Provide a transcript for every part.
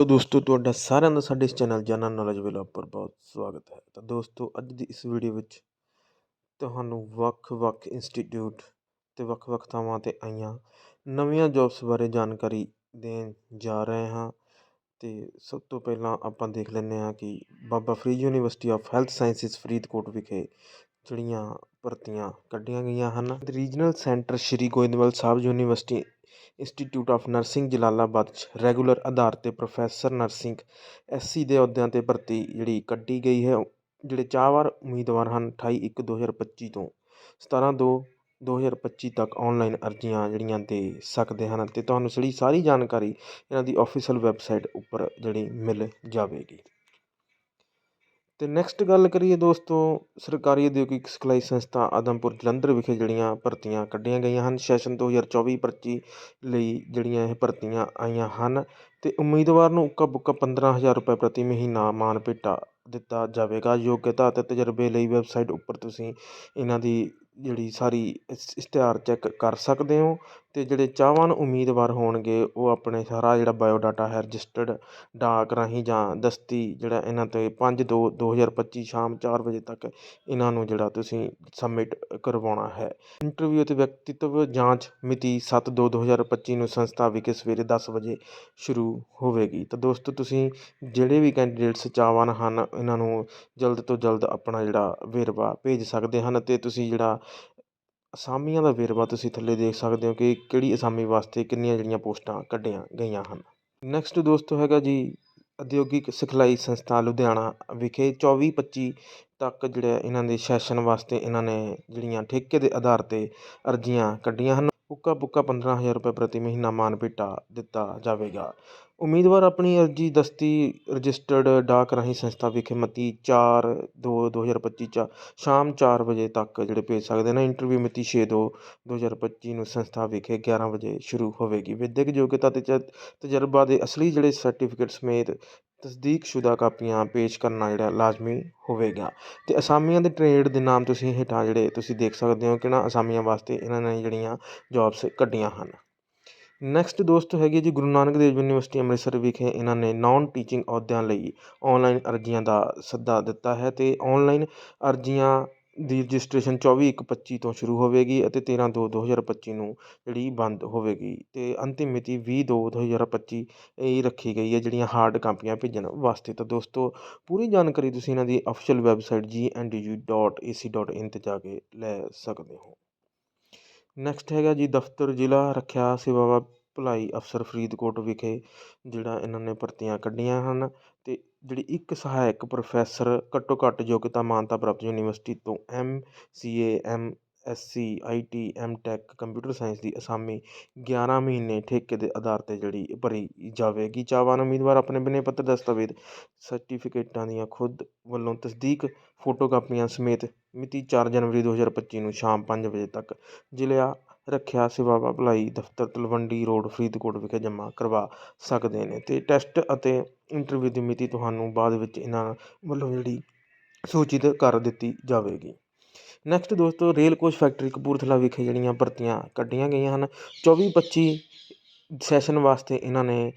ਤੋ ਦੋਸਤੋ, ਤੁਹਾਡਾ ਸਾਰਿਆਂ ਦਾ ਸਾਡੇ ਇਸ ਚੈਨਲ ਜਨਰਲ ਨੌਲੇਜ ਵਲੌਗ ਉੱਪਰ ਬਹੁਤ ਸਵਾਗਤ ਹੈ। ਤਾਂ ਦੋਸਤੋ, ਅੱਜ ਦੀ ਇਸ ਵੀਡੀਓ ਵਿੱਚ ਤੁਹਾਨੂੰ ਵੱਖ-ਵੱਖ ਇੰਸਟੀਚਿਊਟ ਤੇ ਵੱਖ-ਵੱਖ ਥਾਵਾਂ ਤੇ ਆਈਆਂ ਨਵੀਆਂ ਜੌਬਸ ਬਾਰੇ ਜਾਣਕਾਰੀ ਦੇਣ ਜਾ ਰਹੇ ਹਾਂ। ਤੇ ਸਭ ਤੋਂ ਪਹਿਲਾਂ ਆਪਾਂ ਦੇਖ ਲੈਂਦੇ ਹਾਂ ਕਿ Baba Farid University of Health Sciences Faridkot ਵਿਖੇ ਜਿਹੜੀਆਂ ਭਰਤੀਆਂ ਕੱਢੀਆਂ ਗਈਆਂ ਹਨ। Regional centre Shri Goindwal Sahib University Institute of Nursing Jalalabad 'ਚ ਰੈਗੂਲਰ ਆਧਾਰ 'ਤੇ ਪ੍ਰੋਫੈਸਰ ਨਰਸਿੰਗ ਐਸਸੀ ਦੇ ਅਹੁਦਿਆਂ 'ਤੇ ਭਰਤੀ ਜਿਹੜੀ ਕੱਢੀ ਗਈ ਹੈ, ਜਿਹੜੇ ਚਾਹਵਾਨ ਉਮੀਦਵਾਰ ਹਨ ਅਠਾਈ ਇੱਕ ਦੋ ਹਜ਼ਾਰ ਪੱਚੀ ਤੋਂ ਸਤਾਰ੍ਹਾਂ ਦੋ ਦੋ ਹਜ਼ਾਰ ਪੱਚੀ ਤੱਕ ਔਨਲਾਈਨ ਅਰਜ਼ੀਆਂ ਜਿਹੜੀਆਂ ਦੇ ਸਕਦੇ ਹਨ ਅਤੇ ਤੁਹਾਨੂੰ ਜਿਹੜੀ ਸਾਰੀ ਜਾਣਕਾਰੀ ਇਹਨਾਂ ਦੀ ਆਫੀਸ਼ੀਅਲ ਵੈਬਸਾਈਟ ਉੱਪਰ ਜਿਹੜੀ ਮਿਲ ਜਾਵੇਗੀ। ਅਤੇ ਨੈਕਸਟ ਗੱਲ ਕਰੀਏ ਦੋਸਤੋ, ਸਰਕਾਰੀ ਉਦਯੋਗਿਕ ਸਿਖਲਾਈ ਸੰਸਥਾ ਆਦਮਪੁਰ ਜਲੰਧਰ ਵਿਖੇ ਜਿਹੜੀਆਂ ਭਰਤੀਆਂ ਕੱਢੀਆਂ ਗਈਆਂ ਹਨ, ਸੈਸ਼ਨ 2024-25 ਲਈ ਜਿਹੜੀਆਂ ਇਹ ਭਰਤੀਆਂ ਆਈਆਂ ਹਨ ਅਤੇ ਉਮੀਦਵਾਰ ਨੂੰ ਉੱਕਾ ਬੁੱਕਾ 15000 ਰੁਪਏ ਪ੍ਰਤੀ ਮਹੀਨਾ ਮਾਨ ਭੇਟਾ ਦਿੱਤਾ ਜਾਵੇਗਾ। ਯੋਗਤਾ ਅਤੇ ਤਜਰਬੇ ਲਈ ਵੈਬਸਾਈਟ ਉੱਪਰ ਤੁਸੀਂ ਇਹਨਾਂ ਦੀ ਜਿਹੜੀ ਸਾਰੀ ਇਸ਼ਤਿਹਾਰ ਚੈੱਕ ਕਰ ਸਕਦੇ ਹੋ। ਅਤੇ ਜਿਹੜੇ ਚਾਹਵਾਨ ਉਮੀਦਵਾਰ ਹੋਣਗੇ, ਉਹ ਆਪਣੇ ਸਾਰਾ ਜਿਹੜਾ ਬਾਇਓਡਾਟਾ ਹੈ ਰਜਿਸਟਰਡ ਡਾਕ ਰਾਹੀਂ ਜਾਂ ਦਸਤੀ ਜਿਹੜਾ ਇਹਨਾਂ ਤੇ ਪੰਜ ਦੋ 2025 ਸ਼ਾਮ ਚਾਰ ਵਜੇ ਤੱਕ ਇਹਨਾਂ ਨੂੰ ਜਿਹੜਾ ਤੁਸੀਂ ਸਬਮਿਟ ਕਰਵਾਉਣਾ ਹੈ। ਇੰਟਰਵਿਊ ਅਤੇ ਵਿਅਕਤੀਤਵ ਜਾਂਚ ਮਿਤੀ ਸੱਤ ਦੋ 2025 ਨੂੰ ਸੰਸਥਾ ਵਿਖੇ ਸਵੇਰੇ ਦਸ ਵਜੇ ਸ਼ੁਰੂ ਹੋਵੇਗੀ। ਤਾਂ ਦੋਸਤੋ, ਤੁਸੀਂ ਜਿਹੜੇ ਵੀ ਕੈਂਡੀਡੇਟਸ ਚਾਹਵਾਨ ਹਨ, ਇਹਨਾਂ ਨੂੰ ਜਲਦ ਤੋਂ ਜਲਦ ਆਪਣਾ ਜਿਹੜਾ ਵੇਰਵਾ ਭੇਜ ਸਕਦੇ ਹਨ ਅਤੇ ਤੁਸੀਂ ਜਿਹੜਾ ਅਸਾਮੀਆਂ ਦਾ ਵੇਰਵਾ ਤੁਸੀਂ ਥੱਲੇ ਦੇਖ ਸਕਦੇ ਹੋ ਕਿ ਕਿਹੜੀ ਅਸਾਮੀ ਵਾਸਤੇ ਕਿੰਨੀਆਂ ਜਿਹੜੀਆਂ ਪੋਸਟਾਂ ਕੱਢੀਆਂ ਗਈਆਂ ਹਨ। ਨੈਕਸਟ ਦੋਸਤੋ ਹੈਗਾ ਜੀ ਉਦਯੋਗਿਕ ਸਿਖਲਾਈ ਸੰਸਥਾ ਲੁਧਿਆਣਾ ਵਿਖੇ 24 25 ਤੱਕ ਜਿਹੜੇ ਇਹਨਾਂ ਦੇ ਸੈਸ਼ਨ ਵਾਸਤੇ ਇਹਨਾਂ ਨੇ ਜਿਹੜੀਆਂ ਠੇਕੇ ਦੇ ਆਧਾਰ ਤੇ ਅਰਜ਼ੀਆਂ ਕੱਢੀਆਂ ਹਨ। ਉੱਕਾ ਪੁੱਕਾ 15000 ਰੁਪਏ ਪ੍ਰਤੀ ਮਹੀਨਾ ਮਾਨ ਭੇਟਾ ਦਿੱਤਾ ਜਾਵੇਗਾ। ਉਮੀਦਵਾਰ ਆਪਣੀ ਅਰਜ਼ੀ ਦਸਤੀ ਰਜਿਸਟਰਡ ਡਾਕ ਰਾਹੀਂ ਸੰਸਥਾ ਵਿਖੇ ਮਿਤੀ ਚਾਰ ਦੋ 2025 ਚ ਸ਼ਾਮ ਚਾਰ ਵਜੇ ਤੱਕ ਜਿਹੜੇ ਭੇਜ ਸਕਦੇ ਨੇ ਇੰਟਰਵਿਊ ਮਿਤੀ ਛੇ ਦੋ 2025 ਨੂੰ ਸੰਸਥਾ ਵਿਖੇ 11 ਵਜੇ ਸ਼ੁਰੂ ਹੋਵੇਗੀ। ਵਿੱਦਿਅਕ ਯੋਗਤਾ ਅਤੇ ਤਜਰਬਾ ਦੇ ਅਸਲੀ ਜਿਹੜੇ ਸਰਟੀਫਿਕੇਟ ਸਮੇਤ ਤਸਦੀਕਸ਼ੁਦਾ ਕਾਪੀਆਂ ਪੇਸ਼ ਕਰਨਾ ਜਿਹੜਾ ਲਾਜ਼ਮੀ ਹੋਵੇਗਾ। ਤੇ ਅਸਾਮੀਆਂ ਦੇ ਟ੍ਰੇਡ ਦੇ ਨਾਮ ਤੁਸੀਂ ਹੇਠਾਂ ਜਿਹੜੇ ਤੁਸੀਂ ਦੇਖ ਸਕਦੇ ਹੋ ਕਿਹਨਾਂ ਅਸਾਮੀਆਂ ਵਾਸਤੇ ਇਹਨਾਂ ਨੇ ਜਿਹੜੀਆਂ ਜੌਬਸ ਕੱਢੀਆਂ ਹਨ। ਨੈਕਸਟ ਦੋਸਤੋ ਹੈਗੀ ਜੀ ਗੁਰੂ ਨਾਨਕ ਦੇਵ ਯੂਨੀਵਰਸਿਟੀ ਅੰਮ੍ਰਿਤਸਰ ਵਿਖੇ ਇਹਨਾਂ ਨੇ ਨਾਨ ਟੀਚਿੰਗ ਅਹੁਦਿਆਂ ਲਈ ਆਨਲਾਈਨ ਅਰਜ਼ੀਆਂ ਦਾ ਸੱਦਾ ਦਿੱਤਾ ਹੈ ਤੇ ਆਨਲਾਈਨ ਅਰਜ਼ੀਆਂ ਦੀ ਰਜਿਸਟ੍ਰੇਸ਼ਨ 24 ਇੱਕ 25 ਤੋਂ ਸ਼ੁਰੂ ਹੋਵੇਗੀ ਅਤੇ 13 ਦੋ 2025 ਨੂੰ ਜਿਹੜੀ ਬੰਦ ਹੋਵੇਗੀ। ਅਤੇ ਅੰਤਿਮ ਮਿਤੀ ਵੀਹ ਦੋ 2025 ਇਹ ਰੱਖੀ ਗਈ ਹੈ, ਜਿਹੜੀਆਂ ਹਾਰਡ ਕਾਪੀਆਂ ਭੇਜਣ ਵਾਸਤੇ। ਤਾਂ ਦੋਸਤੋ, ਪੂਰੀ ਜਾਣਕਾਰੀ ਤੁਸੀਂ ਇਹਨਾਂ ਦੀ ਅਫੀਸ਼ੀਅਲ ਵੈਬਸਾਈਟ ਇਨ ਤੇ ਜਾ ਕੇ ਲੈ ਸਕਦੇ ਹੋ। ਨੈਕਸਟ ਹੈਗਾ ਜੀ ਦਫ਼ਤਰ ਜ਼ਿਲ੍ਹਾ ਰੱਖਿਆ ਸੇਵਾਵਾਂ ਭਲਾਈ ਅਫਸਰ ਫਰੀਦਕੋਟ ਵਿਖੇ, ਜਿਹੜਾ ਇਹਨਾਂ ਨੇ ਭਰਤੀਆਂ ਕੱਢੀਆਂ ਹਨ। ਅਤੇ ਜਿਹੜੀ ਇੱਕ ਸਹਾਇਕ ਪ੍ਰੋਫੈਸਰ ਘੱਟੋ ਘੱਟ ਯੋਗਤਾ ਮਾਨਤਾ ਪ੍ਰਾਪਤ ਯੂਨੀਵਰਸਿਟੀ ਤੋਂ M C A M S C I T M tech computer science ਦੀ ਅਸਾਮੀ 11 ਮਹੀਨੇ ਠੇਕੇ ਦੇ ਆਧਾਰ ਤੇ ਜਿਹੜੀ ਭਰੀ ਜਾਵੇਗੀ। ਚਾਹਵਾਨ ਉਮੀਦਵਾਰ ਆਪਣੇ ਬਿਨੇ ਪੱਤਰ ਦਸਤਾਵੇਜ਼ ਸਰਟੀਫਿਕੇਟਾਂ ਦੀਆਂ ਖੁਦ ਵੱਲੋਂ ਤਸਦੀਕ ਫੋਟੋ ਕਾਪੀਆਂ ਸਮੇਤ ਮਿਤੀ ਚਾਰ ਜਨਵਰੀ 2025 ਨੂੰ ਸ਼ਾਮ ਪੰਜ ਵਜੇ ਤੱਕ ਜ਼ਿਲ੍ਹਾ ਰੱਖਿਆ ਸੇਵਾਵਾਂ ਭਲਾਈ, ਦਫ਼ਤਰ, ਤਲਵੰਡੀ ਰੋਡ, ਫਰੀਦਕੋਟ ਵਿਖੇ ਜਮ੍ਹਾਂ ਕਰਵਾ ਸਕਦੇ ਨੇ। ਤੇ ਟੈਸਟ ਅਤੇ ਇੰਟਰਵਿਊ ਦੀ ਮਿਤੀ ਤੁਹਾਨੂੰ ਬਾਅਦ ਵਿੱਚ ਇਹਨਾਂ ਵੱਲੋਂ ਜਿਹੜੀ ਸੂਚਿਤ ਕਰ ਦਿੱਤੀ ਜਾਵੇਗੀ। ਨੈਕਸਟ ਦੋਸਤੋ, ਰੇਲ ਕੋਚ ਫੈਕਟਰੀ ਕਪੂਰਥਲਾ ਵਿਖੇ ਜਿਹੜੀਆਂ ਭਰਤੀਆਂ ਕੱਢੀਆਂ ਗਈਆਂ ਹਨ। 24 25 ਸੈਸ਼ਨ ਵਾਸਤੇ ਇਹਨਾਂ ਨੇ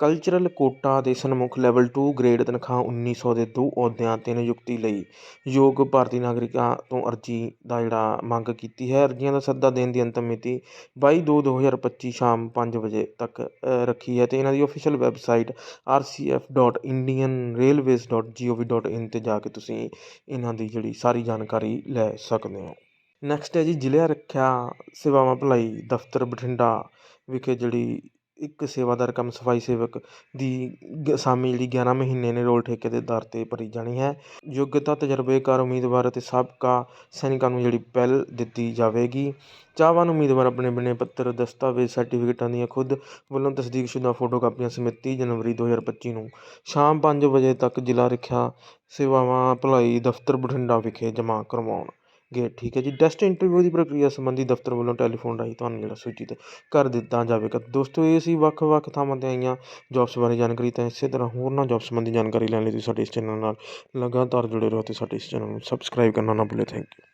ਕਲਚਰਲ ਕੋਟਾ ਦੇ ਸਨਮੁੱਖ ਲੈਵਲ 2 ਗ੍ਰੇਡ ਤਨਖਾਹ 1900 ਦੇ ਦੋ ਅਹੁਦਿਆਂ ਤੇ ਨਿਯੁਕਤੀ ਲਈ ਯੋਗ ਭਾਰਤੀ ਨਾਗਰਿਕਾਂ ਤੋਂ ਅਰਜ਼ੀ ਦਾ ਜਿਹੜਾ ਮੰਗ ਕੀਤੀ ਹੈ। ਅਰਜ਼ੀਆਂ ਦਾ ਸੱਦਾ ਦੇਣ ਦੀ ਅੰਤਮ ਮਿਤੀ 22 ਦੋ 2025 ਸ਼ਾਮ 5 ਵਜੇ ਤੱਕ ਰੱਖੀ ਹੈ ਤੇ ਇਹਨਾਂ ਦੀ ਅਫੀਸ਼ੀਅਲ ਵੈਬਸਾਈਟ rcf.indianrailways.gov.in ਤੇ ਜਾ ਕੇ ਤੁਸੀਂ ਇਹਨਾਂ ਦੀ ਜਿਹੜੀ ਸਾਰੀ ਜਾਣਕਾਰੀ ਲੈ ਸਕਦੇ ਹੋ। ਨੈਕਸਟ ਹੈ ਜੀ ਜ਼ਿਲ੍ਹਾ ਰੱਖਿਆ ਸੇਵਾਵਾਂ ਭਲਾਈ ਦਫ਼ਤਰ ਬਠਿੰਡਾ ਵਿਖੇ ਜਿਹੜੀ ਇੱਕ ਸੇਵਾਦਾਰ ਕਮ ਸਫ਼ਾਈ ਸੇਵਕ ਦੀ ਗ- ਅਸਾਮੀ ਜਿਹੜੀ 11 ਮਹੀਨੇ ਨੇ ਰੋਲ ਠੇਕੇ ਦੇ ਦਰ ਤੇ ਭਰੀ ਜਾਣੀ ਹੈ। ਯੋਗਤਾ, ਤਜਰਬੇਕਾਰ, ਉਮੀਦਵਾਰ ਅਤੇ ਸਾਬਕਾ ਸੈਨਿਕਾਂ ਨੂੰ ਜਿਹੜੀ ਪਹਿਲ ਦਿੱਤੀ ਜਾਵੇਗੀ। ਚਾਹਵਾਨ ਉਮੀਦਵਾਰ ਆਪਣੇ ਬਿਨੇ ਪੱਤਰ, ਦਸਤਾਵੇਜ਼, ਸਰਟੀਫਿਕੇਟਾਂ ਦੀਆਂ ਖੁਦ ਵੱਲੋਂ ਤਸਦੀਕਸ਼ੁਦਾ ਫੋਟੋਕਾਪੀਆਂ ਸਮੇਤ 30 ਜਨਵਰੀ 2025 ਨੂੰ ਸ਼ਾਮ 5 ਵਜੇ ਤੱਕ ਜ਼ਿਲ੍ਹਾ ਰੱਖਿਆ ਸੇਵਾਵਾਂ ਭਲਾਈ ਦਫ਼ਤਰ ਬਠਿੰਡਾ ਵਿਖੇ ਜਮ੍ਹਾਂ ਕਰਵਾਉਣ। ਕਰਵਾਉਣਗੇ ਠੀਕ ਹੈ ਜੀ। ਟੈਸਟ ਇੰਟਰਵਿਊ ਦੀ ਪ੍ਰਕਿਰਿਆ ਸੰਬੰਧੀ ਦਫ਼ਤਰ ਵੱਲੋਂ ਟੈਲੀਫੋਨ ਰਾਹੀਂ ਤੁਹਾਨੂੰ ਜਿਹੜਾ ਸੂਚਿਤ ਕਰ ਦਿੱਤਾ ਜਾਵੇਗਾ। ਦੋਸਤੋ, ਇਹ ਸੀ ਵੱਖ-ਵੱਖ ਥਾਵਾਂ ਤੇ ਆਈਆਂ ਜੌਬਸ ਬਾਰੇ ਜਾਣਕਾਰੀ, ਤਾਂ ਇਸੇ ਤਰ੍ਹਾਂ ਹੋਰਨਾਂ ਜੌਬ ਸੰਬੰਧੀ ਜਾਣਕਾਰੀ ਲੈਣ ਲਈ ਤੁਸੀਂ ਸਾਡੇ ਇਸ ਚੈਨਲ ਨਾਲ ਲਗਾਤਾਰ ਜੁੜੇ ਰਹੋ ਤੇ ਸਾਡੇ ਇਸ ਚੈਨਲ ਨੂੰ ਸਬਸਕ੍ਰਾਈਬ ਕਰਨਾ ਨਾ ਭੁੱਲੇ। Thank you